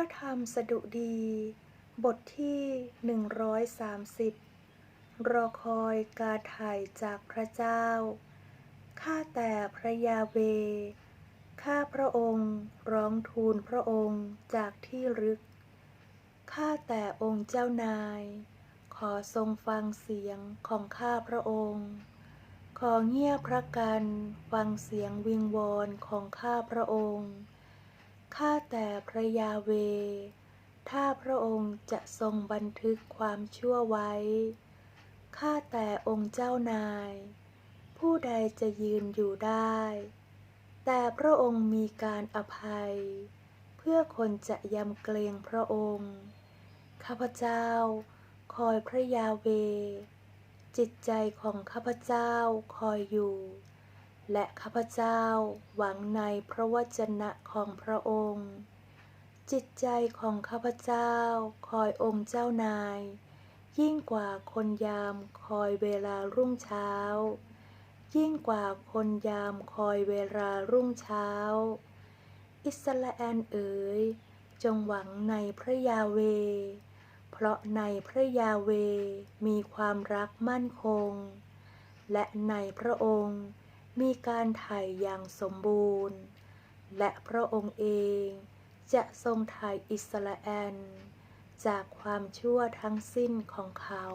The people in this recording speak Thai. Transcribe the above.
ระธรรมสดุดี บทที่ 130 รอคอยการถ่จากพระเจ้า ข้าแต่พระยาเว ข้าพระองค์ร้องทูลพระองค์จากที่ลึก ข้าแต่องค์เจ้านาย ขอทรงฟังเสียงของข้าพระองค์ ขอเงียบพระกันฟังเสียงวิงวอนของข้าพระองค์ ข้าแต่พระยาเว ถ้าพระองค์จะทรงบันทึกความชั่วไว้ ข้าแต่องค์เจ้านาย ผู้ใดจะยืนอยู่ได้ แต่พระองค์มีการอภัย เพื่อคนจะยำเกรงพระองค์ ข้าพเจ้าคอยพระยาเว จิตใจของข้าพเจ้าคอยอยู่ และข้าพเจ้าหวังในพระวจนะของพระองค์ จิตใจของข้าพเจ้าคอยองค์เจ้านาย ยิ่งกว่าคนยามคอยเวลารุ่งเช้า ยิ่งกว่าคนยามคอยเวลารุ่งเช้า อิสราเอลเอ๋ยจงหวังในพระยาเว เพราะในพระยาเวมีความรักมั่นคง และในพระองค์ มีการถ่ายอย่างสมบูรณ์ และพระองค์เองจะทรงถ่ายอิสราเอลจากความชั่วทั้งสิ้นของเขา